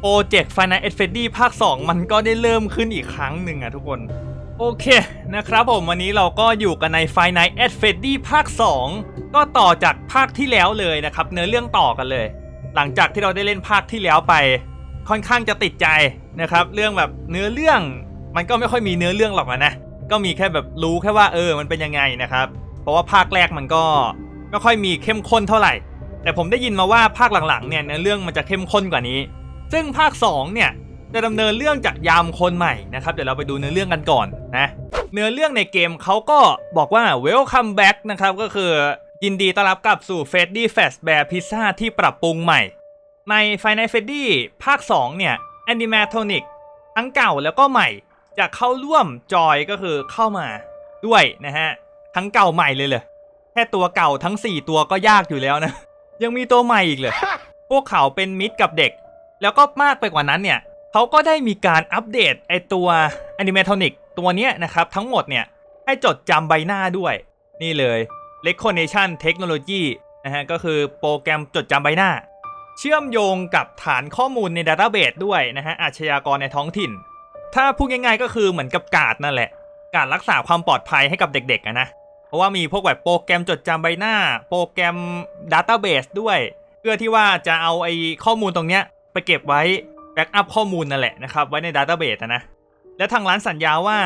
โปรเจกต์ Final a d f e d d y ภาค 2 มันก็ได้เริ่มขึ้นอีกครั้งหนึ่งอะทุกคน โอเคนะครับผมวันนี้เราก็อยู่กันใน Final a d f e d d y ภาค 2 ก็ต่อจากภาคที่แล้วเลยนะครับ เนื้อเรื่องต่อกันเลย หลังจากที่เราได้เล่นภาคที่แล้วไป ค่อนข้างจะติดใจนะครับ เรื่องแบบเนื้อเรื่องมันก็ไม่ค่อยมีเนื้อเรื่องหรอกนะ ก็มีแค่แบบรู้แค่ว่าเออมันเป็นยังไงนะครับ เพราะว่าภาคแรกมันก็ไม่ค่อยมีเข้มข้นเท่าไหร่ แต่ผมได้ยินมาว่าภาคหลังๆเนี่ยเนื้อเรื่องมันจะเข้มข้นกว่านี้ ซึ่งภาค 2 เนี่ย จะดำเนินเรื่องจากยามคนใหม่นะครับ เดี๋ยวเราไปดูเนื้อเรื่องกันก่อนนะ เนื้อเรื่องในเกมเขาก็บอกว่า welcome back นะครับ ก็คือยินดีต้อนรับกลับสู่ Freddy Fazbear Pizza ที่ปรับปรุงใหม่ ใน Final Freddy ภาค 2 เนี่ย Animatronic ทั้งเก่าแล้วก็ใหม่ จะเข้าร่วมจอยก็คือเข้ามาด้วยนะฮะ ทั้งเก่าใหม่เลยเลย แค่ตัวเก่าทั้ง 4 ตัวก็ยากอยู่แล้วนะ ยังมีตัวใหม่อีกเลย พวกเขาเป็นมิตรกับเด็ก แล้วก็มากไปกว่านั้นเนี่ยเขาก็ได้มีการอัปเดตไอตัว Animatronic ตัวเนี้ยนะครับทั้งหมดเนี่ยให้จดจำใบหน้าด้วย นี่เลย Recognition Technology นะฮะก็คือโปรแกรมจดจำใบหน้า เชื่อมโยงกับฐานข้อมูลในดัต a ้าเบสด้วยนะฮะอาชญากรในท้องถิ่น ถ้าพูดง่ายๆก็คือเหมือนกับการ์ดนั่นแหละ การรักษาความปลอดภัยให้กับเด็กๆนะเพราะว่ามีพวกแบบโปรแกรมจดจำใบหน้า โปรแกรมดัต a ้าเบสด้วย เพื่อที่ว่าจะเอาไอ้ข้อมูลตรงเนี้ย ไปเก็บไว้แบ็กอัพข้อมูลนั่นแหละนะครับ ไว้ในดัต a ้าเบสนะ และทางร้านสัญญาว่า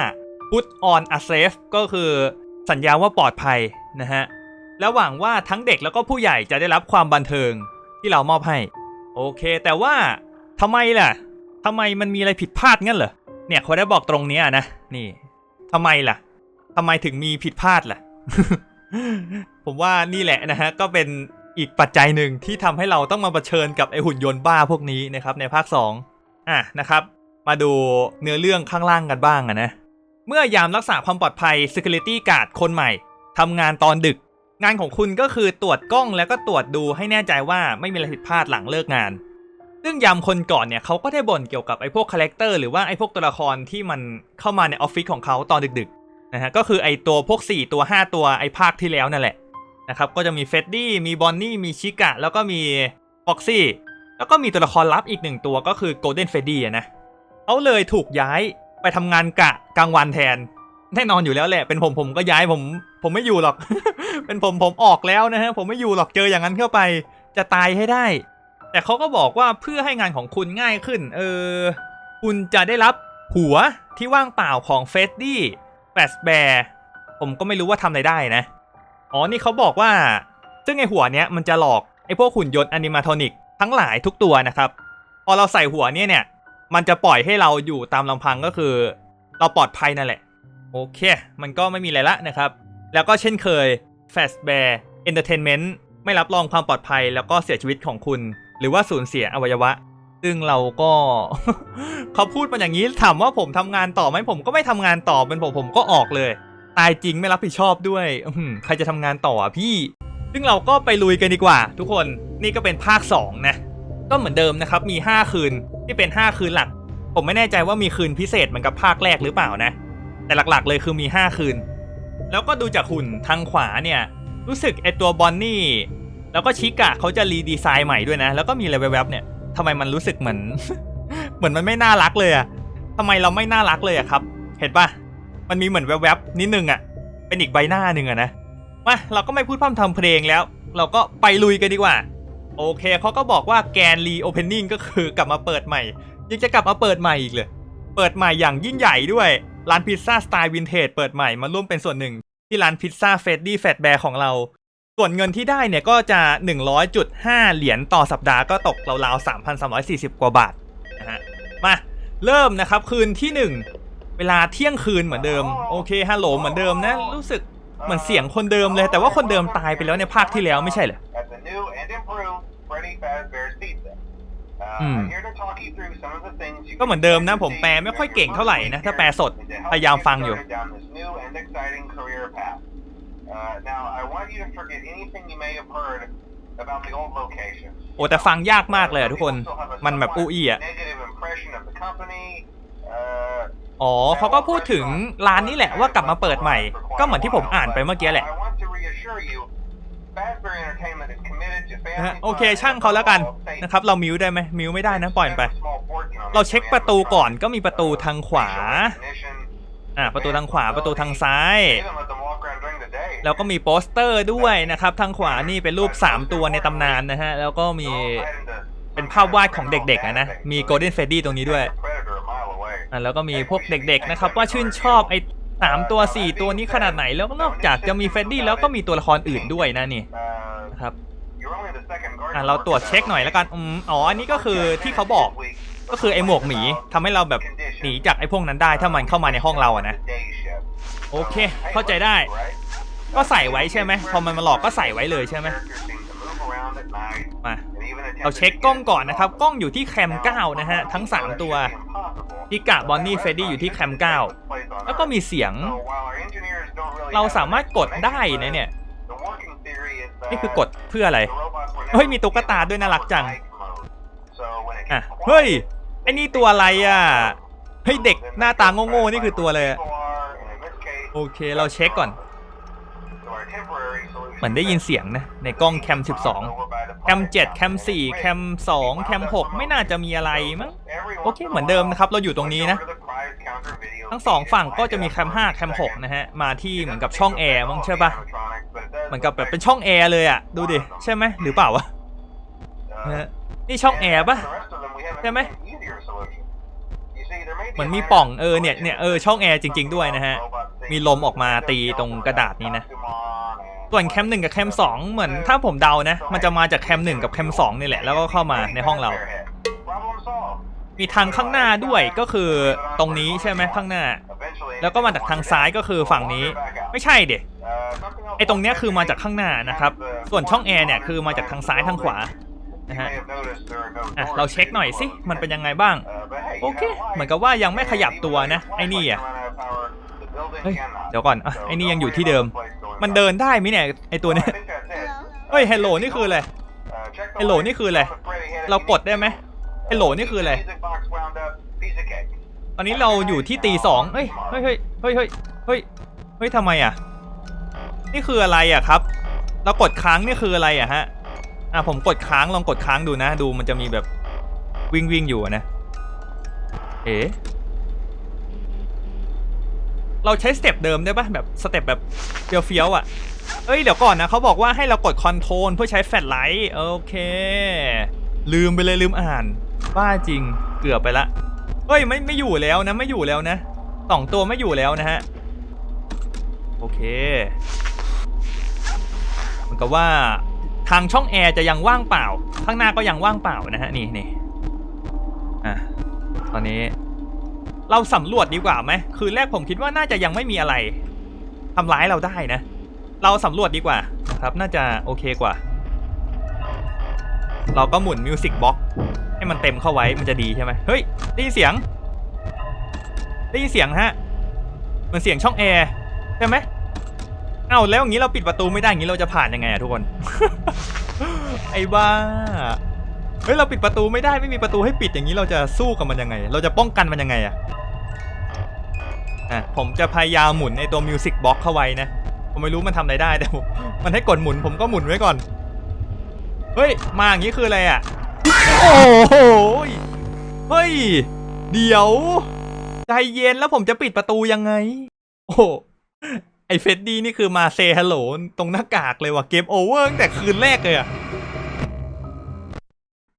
put on a safe ก็คือสัญญาว่าปลอดภัยนะฮะ และหวังว่าทั้งเด็กแล้วก็ผู้ใหญ่จะได้รับความบันเทิงที่เรามอบให้ โอเค แต่ว่าทำไมล่ะทำไมมันมีอะไรผิดพลาดงั้นเหรอเนี่ยเขาได้บอกตรงนี้นะนี่ทำไมล่ะทำไมถึงมีผิดพลาดล่ะ ผมว่านี่แหละนะฮะก็เป็น อีกปัจจัยหนึ่งที่ทำให้เราต้องมาเผชิญกับไอหุ่นยนต์บ้าพวกนี้นะครับในภาค 2 อะนะครับ มาดูเนื้อเรื่องข้างล่างกันบ้างนะ เมื่อยามรักษาความปลอดภัย Security Guard คนใหม่ทำงานตอนดึก งานของคุณก็คือตรวจกล้องแล้วก็ตรวจดูให้แน่ใจว่าไม่มีอะไรผิดพลาดหลังเลิกงาน ซึ่งยามคนก่อนเนี่ยเขาก็ได้บ่นเกี่ยวกับไอ้พวกคาแรคเตอร์หรือว่าไอ้พวกตัวละครที่มันเข้ามาในออฟฟิศของเขาตอนดึกๆนะฮะก็คือไอ้ตัวพวก 4 ตัว 5 ตัวไอ้ภาคที่แล้วนั่นแหละ นะครับก็จะมีเฟดดี้มีบอนนี่มีชิกะแล้วก็มีฟ็อกซี่แล้วก็มีตัวละครลับอีกหนึ่งตัวก็คือโกลเด้นเฟดดี้นะเขาเลยถูกย้ายไปทำงานกะกลางวันแทน แน่นอนอยู่แล้วแหละ เป็นผมผมก็ย้ายผมผมไม่อยู่หรอก เป็นผมผมออกแล้วนะฮะผมไม่อยู่หรอกเจออย่างนั้นเข้าไปจะตายให้ได้ แต่เขาก็บอกว่าเพื่อให้งานของคุณง่ายขึ้น เออ คุณจะได้รับหัวที่ว่างเปล่าของเฟสดี้แฟสแบร์ผมก็ไม่รู้ว่าทำอะไรได้นะ อ๋อ นี่เขาบอกว่า ซึ่งไอหัวเนี้ยมันจะหลอกไอพวกหุ่นยนต์อนิมาทอนิกทั้งหลายทุกตัวนะครับ พอเราใส่หัวเนี่ยเนี่ย มันจะปล่อยให้เราอยู่ตามลำพังก็คือ เราปลอดภัยนั่นแหละ โอเค มันก็ไม่มีอะไรละนะครับ แล้วก็เช่นเคย Fast Bear Entertainment ไม่รับรองความปลอดภัยแล้วก็เสียชีวิตของคุณ หรือว่าสูญเสียอวัยวะ ซึ่งเราก็เขาพูดมาอย่างนี้ถามว่าผมทำงานต่อไหมผมก็ไม่ทำงานต่อเป็นผมผมก็ออกเลย ตายจริงไม่รับผิดชอบด้วยอืใครจะทำงานต่อพี่ ซึ่งเราก็ไปลุยกันดีกว่า ทุกคนนี่ก็เป็นภาค 2 นะ ก็เหมือนเดิมนะครับมี 5 คืนที่เป็น 5 คืนหลัก ผมไม่แน่ใจว่ามีคืนพิเศษเหมือนกับภาคแรกหรือเปล่านะ แต่หลักๆเลยคือมี 5 คืน แล้วก็ดูจากหุ่นทางขวาเนี่ย รู้สึกไอตัวบอนนี่แล้วก็ชิกะเขาจะรีดีไซน์ใหม่ด้วยนะ แล้วก็มีอะไรแวบๆเนี่ยทำไมมันรู้สึกเหมือน เหมือนมันไม่น่ารักเลยอะทำไมเราไม่น่ารักเลยอะครับ เห็นปะ มันมีเหมือนแวบๆนิดนึงอะเป็นอีกใบหน้าหนึ่งอะนะมาเราก็ไม่พูดพร่ำทำเพลงแล้ว เราก็ไปลุยกันดีกว่า โอเคเขาก็บอกว่าแกนรีโอเพนนิ่งก็คือกลับมาเปิดใหม่ ยังจะกลับมาเปิดใหม่อีกเลย เปิดใหม่อย่างยิ่งใหญ่ด้วยร้านพิซซ่าสไตล์วินเทจเปิดใหม่มาร่วมเป็นส่วนหนึ่ง ที่ร้านพิซซ่าเฟดดี้แฟตแบร์ของเรา ส่วนเงินที่ได้เนี่ยก็จะ 100.5 เหรียญต่อสัปดาห์ก็ตกราวๆ3,340 กว่าบาทนะฮะมาเริ่มนะครับคืนที่ 1 เวลาเที่ยงคืนเหมือนเดิม โอเคฮัลโหลเหมือนเดิมนะ รู้สึกเหมือนเสียงคนเดิมเลย แต่ว่าคนเดิมตายไปแล้วในภาคที่แล้วไม่ใช่เหรอ at the new and improved Freddy Fazbear's Pizza. Uh, Hmm. I'm here to talk you through some of the things you ก็เหมือนเดิมนะ ผมแปลไม่ค่อยเก่งเท่าไหร่นะ ถ้าแปลสด พยายามฟังอยู่ down this new and exciting career path. Uh, now, I want you to forget anything you may have heard about the old locations. โอ้แต่ฟังยากมากเลยอะทุกคน มันแบบอู้อี้อะ Negative impression of the company. Uh, อ๋อเขาก็พูดถึงร้านนี้แหละว่ากลับมาเปิดใหม่ ก็เหมือนที่ผมอ่านไปเมื่อกี้แหละฮะโอเคช่างเขาแล้วกันนะครับเรามิวได้ไหมมิวไม่ได้นะปล่อยไป เราเช็คประตูก่อนก็มีประตูทางขวาอ่าประตูทางขวาประตูทางซ้าย แล้วก็มีโปสเตอร์ด้วยนะครับทางขวานี่เป็นรูป 3 ตัวในตำนานนะฮะแล้วก็มีเป็นภาพวาดของเด็กๆนะมี Golden Freddy ตรงนี้ด้วย อ่าแล้วก็มีพวกเด็กๆนะครับว่าชื่นชอบไอ้สามตัว4ตัวนี้ขนาดไหนแล้วนอกจากจะมีเฟรดดี้แล้วก็มีตัวละครอื่นด้วยนะนี่นะครับอะเราตรวจเช็คหน่อยแล้วกันอืมอ๋ออันนี้ก็คือที่เขาบอกก็คือไอ้หมวกหมีทำให้เราแบบหนีจากไอ้พวกนั้นได้ถ้ามันเข้ามาในห้องเราอะนะโอเค เข้าใจได้ ก็ใส่ไว้ใช่ไหมพอมันมาหลอกก็ใส่ไว้เลยใช่ไหมมา เราเช็คกล้องก่อนนะครับ กล้องอยู่ที่แคม 9 นะฮะ ทั้ง 3 ตัวพิกะบอนนี่เฟดดี้อยู่ที่แคม 9 แล้วก็มีเสียง เราสามารถกดได้นะเนี่ย นี่คือกดเพื่ออะไร เฮ้ย มีตุ๊กตาด้วยน่ารักจัง อะ เฮ้ยไอ้นี่ตัวอะไรอะ เฮ้ย เด็กหน้าตาโง่ๆนี่คือตัวอะไรอะโอเค เราเช็คก่อน เหมือนได้ยินเสียงนะ ในกล้องแคม 12 แคม 7 แคม 4 แคม 2 แคม 6 ไม่น่าจะมีอะไรมั้งโอเคเหมือนเดิมนะครับ เราอยู่ตรงนี้นะ ทั้งสองฝั่งก็จะมีแคม 5 แคม 6 นะฮะ มาที่เหมือนกับช่องแอร์มั้งใช่ปะเหมือนกับแบบเป็นช่องแอร์เลยอะดูดิ ใช่ไหมหรือเปล่าวะนี่ช่องแอร์ปะใช่ไหมเหมือนมีป่องเออเนี่ยเนี่ยเออช่องแอร์จริง ๆด้วยนะฮะ มีลมออกมาตีตรงกระดาษนี้นะ ส่วนแคมหนึ่งกับแคมสองเหมือนถ้าผมเดานะ มันจะมาจากแคมหนึ่งกับแคมสองนี่แหละแล้วก็เข้ามาในห้องเรา มีทางข้างหน้าด้วยก็คือตรงนี้ใช่ไหมข้างหน้า แล้วก็มาจากทางซ้ายก็คือฝั่งนี้ ไม่ใช่เด็ไอตรงเนี้ยคือมาจากข้างหน้านะครับ ส่วนช่องแอร์เนี่ยคือมาจากทางซ้ายทางขวานะฮะอะเราเช็คหน่อยสิมันเป็นยังไงบ้าง โอเค เหมือนกับว่ายังไม่ขยับตัวนะไอ้นี่อะเฮ้ยเดี๋ยวก่อนอะไอ้นี่ยังอยู่ที่เดิม มันเดินได้ไหมเนี่ยไอตัวเนี้ยเฮ้ย hello นี่คืออะไร hello นี่คืออะไรเรากดได้ไหม hello นี่คืออะไรตอนนี้เราอยู่ที่ตีสองเฮ้ยเฮ้ยเฮ้ยเฮ้ยเฮ้ยเฮ้ยเฮ้ยทำไมอะนี่คืออะไรอะครับ เรากดค้างนี่คืออะไรอะฮะอะผมกดค้างลองกดค้างดูนะ ดูมันจะมีแบบวิ่งวิ่งอยู่อะนะ เอ๋ เราใช้สเต็ปเดิมได้ปะแบบสเต็ปแบบเฟี้ยวๆอะ เอ้ยเดี๋ยวก่อนนะเขาบอกว่าให้เรากดคอนโทรลเพื่อใช้แฟลชไลท์โอเค ลืมไปเลยลืมอ่านบ้าจริงเกือบไปละเฮ้ยไม่ไม่อยู่แล้วนะไม่อยู่แล้วนะสองตัวไม่อยู่แล้วนะฮะโอเคเหมือนกับว่าทางช่องแอร์จะยังว่างเปล่า ข้างหน้าก็ยังว่างเปล่านะฮะนี่นี่อะตอนนี้ เราสำรวจดีกว่าไหมคืนแรกผมคิดว่าน่าจะยังไม่มีอะไรทำร้ายเราได้นะ เราสำรวจดีกว่าครับน่าจะโอเคกว่า เราก็หมุนมิวสิกบ็อกให้มันเต็มเข้าไว้มันจะดีใช่ไหมเฮ้ยได้ยินเสียงได้ยินเสียงฮะมันเสียงช่องแอร์ใช่ไหมเอ้าแล้วอย่างนี้เราปิดประตูไม่ได้อย่างนี้เราจะผ่านยังไงอะทุกคน ไอ้บ้า เฮ้ยเราปิดประตูไม่ได้ไม่มีประตูให้ปิดอย่างนี้เราจะสู้กับมันยังไง เราจะป้องกันมันยังไงอะอะผมจะพยายามหมุนในตัวมิวสิกบ็อกเข้าไว้นะผมไม่รู้มันทำอะไรได้แต่ผมมันให้กดหมุนผมก็หมุนไว้ก่อน เฮ้ยมาอย่างนี้คืออะไรอะโอ้โหเฮ้ยเดี๋ยวใจเย็นแล้วผมจะปิดประตูยังไง โอ้ไอเฟดดี้นี่คือมาเซฮัลโหลตรงหน้ากากเลยว่ะเกมโอเวอร์ตั้งแต่คืนแรกเลยอะ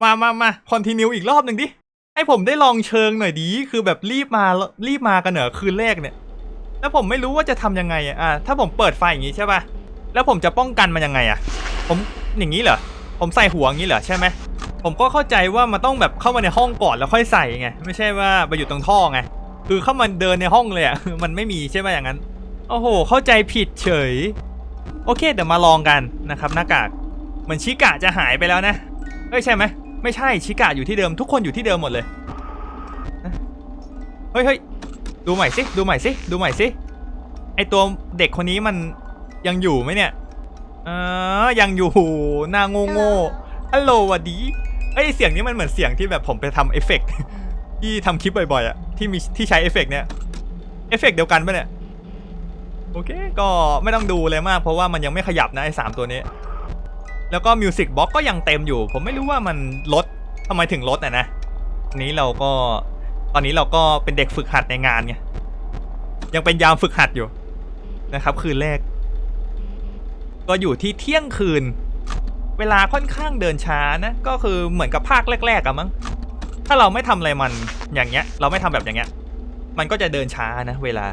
มามามาคอนติเนียอีกรอบหนึ่งดิ ให้ผมได้ลองเชิงหน่อยดี คือแบบรีบมา รีบมากันเหนอคืนแรกเนี่ย แล้วผมไม่รู้ว่าจะทำยังไงอะอะ ถ้าผมเปิดไฟอย่างงี้ใช่ป่ะ แล้วผมจะป้องกันมันยังไงอะผมอย่างนี้เหรอ ผมใส่หัวอย่างนี้เหรอใช่ไหม ผมก็เข้าใจว่ามันต้องแบบเข้ามาในห้องก่อนแล้วค่อยใส่ไง ไม่ใช่ว่าไปอยู่ตรงท่อไง คือเข้ามาเดินในห้องเลยอะมันไม่มีใช่ไหมอย่างนั้น โอ้โห เข้าใจผิดเฉย โอเคเดี๋ยวมาลองกันนะครับหน้ากาก เหมือนชิกะจะหายไปแล้วนะเอ้ยใช่ไหม ไม่ใช่ชิกะอยู่ที่เดิมทุกคนอยู่ที่เดิมหมดเลยนะเฮ้ยเฮ้ยดูใหม่สิดูใหม่สิดูใหม่สิไอตัวเด็กคนนี้มันยังอยู่ไหมเนี่ยเออยังอยู่หน้าโง่โง่ฮัลโหลหวัดดีเอ้ยเสียงนี้มันเหมือนเสียงที่แบบผมไปทำเอฟเฟกต์ที่ทำคลิปบ่อยๆอะที่มีที่ใช้เอฟเฟกต์เนี่ยเอฟเฟกต์เดียวกันปะเนี่ยโอเค ก็ไม่ต้องดูเลยมากเพราะว่ามันยังไม่ขยับนะไอ้สามตัวนี้ แล้วก็มิวสิกบ็อกก็ยังเต็มอยู่ ผมไม่รู้ว่ามันลดทำไมถึงลดอะนะนี้เราก็ตอนนี้เราก็เป็นเด็กฝึกหัดในงานไงยังเป็นยามฝึกหัดอยู่นะครับ คืนแรก ก็อยู่ที่เที่ยงคืน เวลาค่อนข้างเดินช้านะก็คือเหมือนกับภาคแรกๆอะมั้งถ้าเราไม่ทำอะไรมันอย่างเงี้ย เราไม่ทำแบบอย่างเงี้ย มันก็จะเดินช้านะเวลา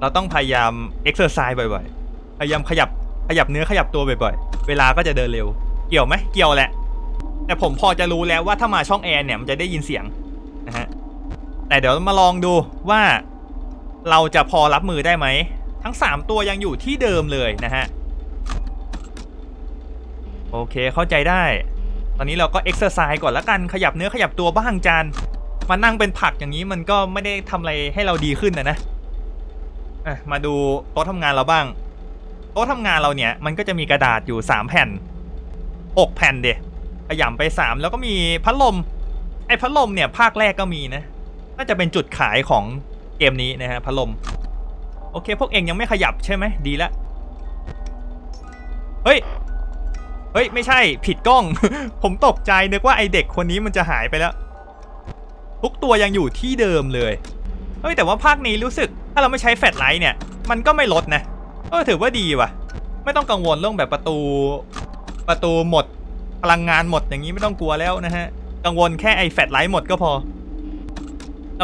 เราต้องพยายามเอ็กซ์เซอร์ไซส์บ่อยๆพยายามขยับขยับเนื้อขยับตัวบ่อยๆ เวลาก็จะเดินเร็ว เกี่ยวไหมเกี่ยวแหละ แต่ผมพอจะรู้แล้วว่าถ้ามาช่องแอร์เนี่ยมันจะได้ยินเสียงนะฮะแต่เดี๋ยวมาลองดูว่า เราจะพอรับมือได้ไหม ทั้ง 3 ตัวยังอยู่ที่เดิมเลยนะฮะ โอเคเข้าใจได้ ตอนนี้เราก็เอ็กซ์ไซส์ก่อนละกันขยับเนื้อขยับตัวบ้างจานมานั่งเป็นผักอย่างนี้มันก็ไม่ได้ทำอะไรให้เราดีขึ้นนะนะมาดูโต๊ะทำงานเราบ้าง โต๊ะทำงานเราเนี่ยมันก็จะมีกระดาษอยู่ 3 แผ่น 6 แผ่นเดะขยำไป 3 แล้วก็มีพัดลม ไอ้พัดลมเนี่ยภาคแรกก็มีนะ น่าจะเป็นจุดขายของเกมนี้นะฮะพัดลม โอเค พวกเองยังไม่ขยับใช่ไหมดีละ เฮ้ย เฮ้ย ไม่ใช่ผิดกล้อง ผมตกใจนึกว่าไอเด็กคนนี้มันจะหายไปแล้ว ทุกตัวยังอยู่ที่เดิมเลย เฮ้ยแต่ว่าภาคนี้รู้สึกถ้าเราไม่ใช้แฟลชไลท์เนี่ย มันก็ไม่ลดนะ เออถือว่าดีว่ะ ไม่ต้องกังวลเรื่องแบบประตู ประตูหมด พลังงานหมดอย่างนี้ไม่ต้องกลัวแล้วนะฮะ กังวลแค่ไอแฟลชไลท์หมดก็พอ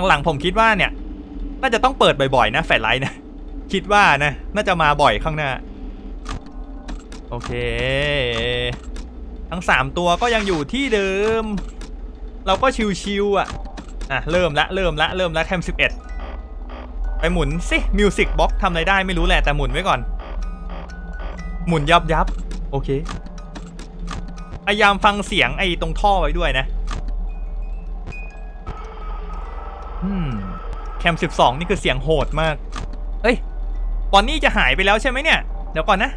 หลังๆผมคิดว่าเนี่ย น่าจะต้องเปิดบ่อยๆนะแฟลชไลท์นะ คิดว่านะ น่าจะมาบ่อยข้างหน้า โอเค ทั้ง 3 ตัวก็ยังอยู่ที่เดิม เราก็ชิวๆอะ อะ เริ่มละ เริ่มละ เริ่มละแคม11 ไปหมุนสิมิวสิกบ็อกทำอะไรได้ไม่รู้แหละแต่หมุนไว้ก่อน หมุนยับยับโอเคพยายามฟังเสียงไอ้ตรงท่อไว้ด้วยนะอืมแคม 12 นี่คือเสียงโหดมาก เอ้ย บอนนี่จะหายไปแล้วใช่ไหมเนี่ย เดี๋ยวก่อนนะ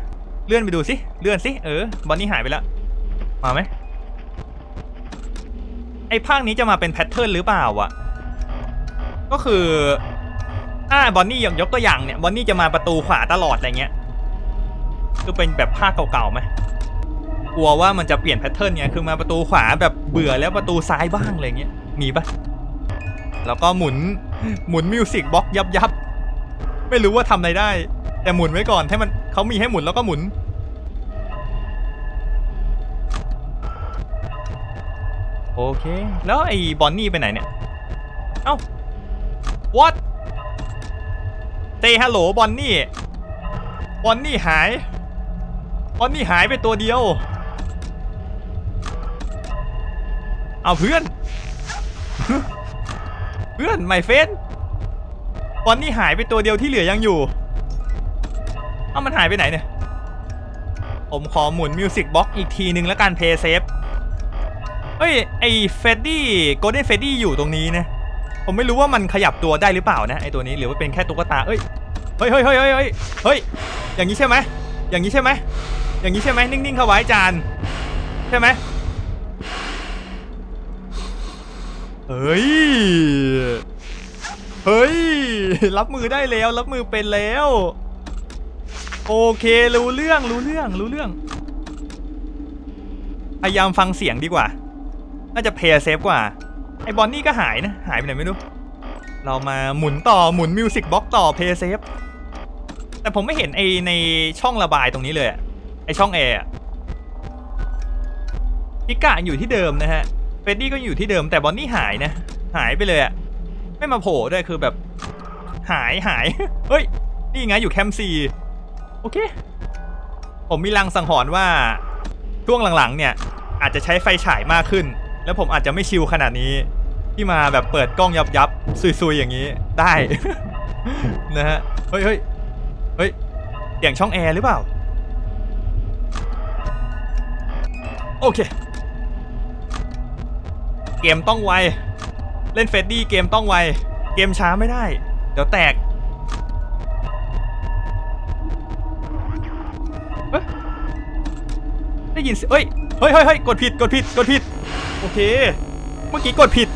เลื่อนไปดูสิ เลื่อนสิ เออ บอนนี่หายไปแล้ว มาไหม ไอ้ภาคนี้จะมาเป็นแพทเทิร์นหรือเปล่าวะก็คือ ถ้าบอนนี่ยกยกตัวอย่างเนี่ยบอนนี่จะมาประตูขวาตลอดอะไรเงี้ยคือเป็นแบบภาคเก่าๆไหมกลัวว่ามันจะเปลี่ยนแพทเทิร์นไงคือมาประตูขวาแบบเบื่อแล้วประตูซ้ายบ้างอะไรเงี้ยมีปะแล้วก็หมุนหมุนมิวสิกบล็อกยับยับไม่รู้ว่าทำอะไรได้ แต่หมุนไว้ก่อนให้มันเขามีให้หมุนแล้วก็หมุน โอเค แล้วไอ้บอนนี่ไปไหนเนี่ย เอ้า what เตฮัลโหลบอนนี่บอนนี่หายบอนนี่หายไปตัวเดียว เอาเพื่อน เพื่อนไม่เฟนบอนนี่หายไปตัวเดียวที่เหลือยังอยู่ เอ้ามันหายไปไหนเนี่ย ผมขอหมุนมิวสิกบ็อกอีกทีนึงแล้วกันเพย์เซฟเฮ้ย ไอเฟดดี้โกลเด้นเฟดดี้อยู่ตรงนี้นะ ผมไม่รู้ว่ามันขยับตัวได้หรือเปล่านะไอตัวนี้หรือว่าเป็นแค่ตุ๊กตาเอ้ยเฮ้ยเฮ้ยเฮ้ยเฮ้ยเฮ้ยอย่างนี้ใช่ไหมอย่างนี้ใช่ไหมอย่างนี้ใช่ไหมนิ่งๆเข้าไว้จานใช่ไหมเฮ้ยเฮ้ยรับมือได้แล้วรับมือเป็นแล้ว โอเครู้เรื่องรู้เรื่องรู้เรื่องพยายามฟังเสียงดีกว่า น่าจะเพย์เซฟกว่า ไอบอนนี่ก็หายนะ หายไปไหนไม่รู้ เรามาหมุนต่อหมุนมิวสิกบ็อกต่อเพย์เซฟแต่ผมไม่เห็นไอในช่องระบายตรงนี้เลยไอช่องแอร์พิกาอยู่ที่เดิมนะฮะเฟดดี้ก็อยู่ที่เดิมแต่บอนนี่หายนะ หายไปเลยอะไม่มาโผล่ด้วยคือแบบหายหายเฮ้ย นี่ไงอยู่แคมป์ซีโอเค ผมมีลังสังหรณ์ว่าช่วงหลังๆเนี่ย อาจจะใช้ไฟฉายมากขึ้น แล้วผมอาจจะไม่ชิลขนาดนี้ ที่มาแบบเปิดกล้องยับยับซุยๆอย่างนี้ได้ นะฮะเฮ้ยเฮ้ยเฮ้ยเสียงช่องแอร์หรือเปล่า โอเค เกมต้องไว เล่นเฟดดี้เกมต้องไว เกมช้าไม่ได้ เดี๋ยวแตกได้ยินเสียงเฮ้ย เฮ้ยเฮ้ยเฮ้ยกดผิดกดผิดกดผิด โอเค เมื่อกี้กดผิด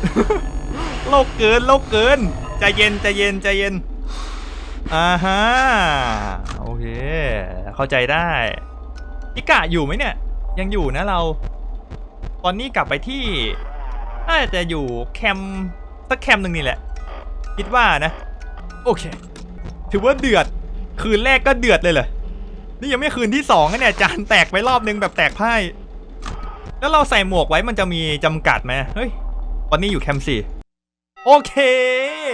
โลกเกินโลกเกินใจเย็นใจเย็นใจเย็นอ่าฮะโอเค เข้าใจได้พิกะอยู่ไหมเนี่ย ยังอยู่นะเรา ตอนนี้กลับไปที่น่าจะอยู่แคมสักแคมหนึ่งนี่แหละ คิดว่านะ โอเค ถือว่าเดือด คืนแรกก็เดือดเลยเหรอนี่ยังไม่คืนที่สองนะเนี่ยจานแตกไปรอบนึงแบบแตกไพ่ แล้วเราใส่หมวกไว้มันจะมีจำกัดไหมเฮ้ย วันนี้อยู่แคมป์สี่โอเค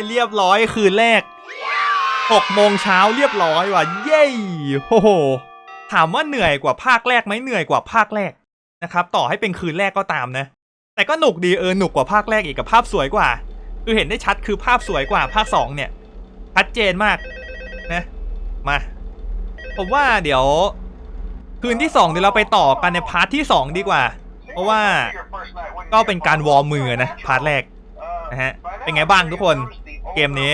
เรียบร้อยคืนแรกหกโมงเช้าเรียบร้อยว่ะ เย้โอ้โห ถามว่าเหนื่อยกว่าภาคแรกไหมเหนื่อยกว่าภาคแรกนะครับ ต่อให้เป็นคืนแรกก็ตามนะ แต่ก็หนุกดีเออหนุกกว่าภาคแรกอีกกับภาพสวยกว่า คือเห็นได้ชัดคือภาพสวยกว่าภาคสองเนี่ยชัดเจนมากนะมา ผมว่าเดี๋ยว คืนที่สองเดี๋ยวเราไปต่อกันในพาร์ทที่สองดีกว่า เพราะว่าก็เป็นการวอร์มมือนะพาร์ทแรกนะฮะเป็นไงบ้างทุกคนเกมนี้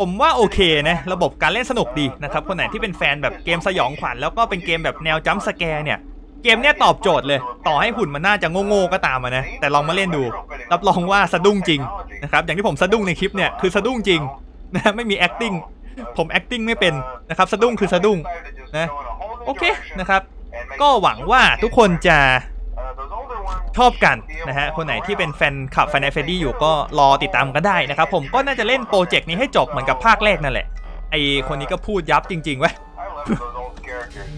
ผมว่าโอเคนะระบบการเล่นสนุกดีนะครับคนไหนที่เป็นแฟนแบบเกมสยองขวัญแล้วก็เป็นเกมแบบแนวจัมสแกร์เนี่ยเกมเนี้ยตอบโจทย์เลย ต่อให้หุ่นมันน่าจะโง่ๆก็ตามนะแต่ลองมาเล่นดู รับรองว่าสะดุ้งจริงนะครับอย่างที่ผมสะดุ้งในคลิปเนี่ยคือสะดุ้งจริงนะไม่มี acting ผม acting ไม่เป็นนะครับสะดุ้งคือสะดุ้งนะโอเคนะครับก็หวังว่าทุกคนจะ ชอบกันนะฮะคนไหนที่เป็นแฟนคลับแฟนไอเฟดดี้อยู่ก็รอติดตามกันได้นะครับผมก็น่าจะเล่นโปรเจกต์นี้ให้จบเหมือนกับภาคแรกนั่นแหละไอคนนี้ก็พูดยับจริงๆเว้ย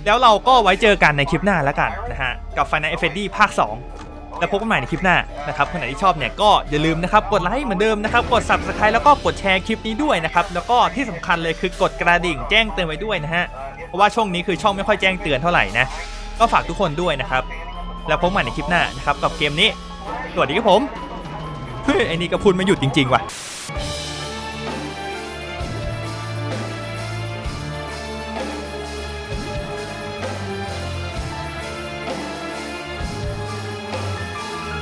แล้วเราก็ไว้เจอกันในคลิปหน้าแล้วกันนะฮะกับ Final f ภาค 2 แล้วพบกันใหม่ในคลิปหน้านะครับคนไหนที่ชอบเนี่ยก็อย่าลืมนะครับกดไลค์เหมือนเดิมนะครับกด subscribe แล้วก็กดแชร์คลิปนี้ด้วยนะครับแล้วก็ที่สำคัญเลยคือกดกระดิ่งแจ้งเตือนไว้ด้วยนะฮะเพราะว่าช่วงนี้คือช่องไม่ค่อยแจ้งเตือนเท่าไหร่นะก็ฝากทุกคนด้วยนะครับ แล้วพบกันในคลิปหน้านะครับกับเกมนี้ สวัสดีครับผมเฮ้ยไอ้นี่ก็พูดไม่หยุดจริง ๆ ว่ะ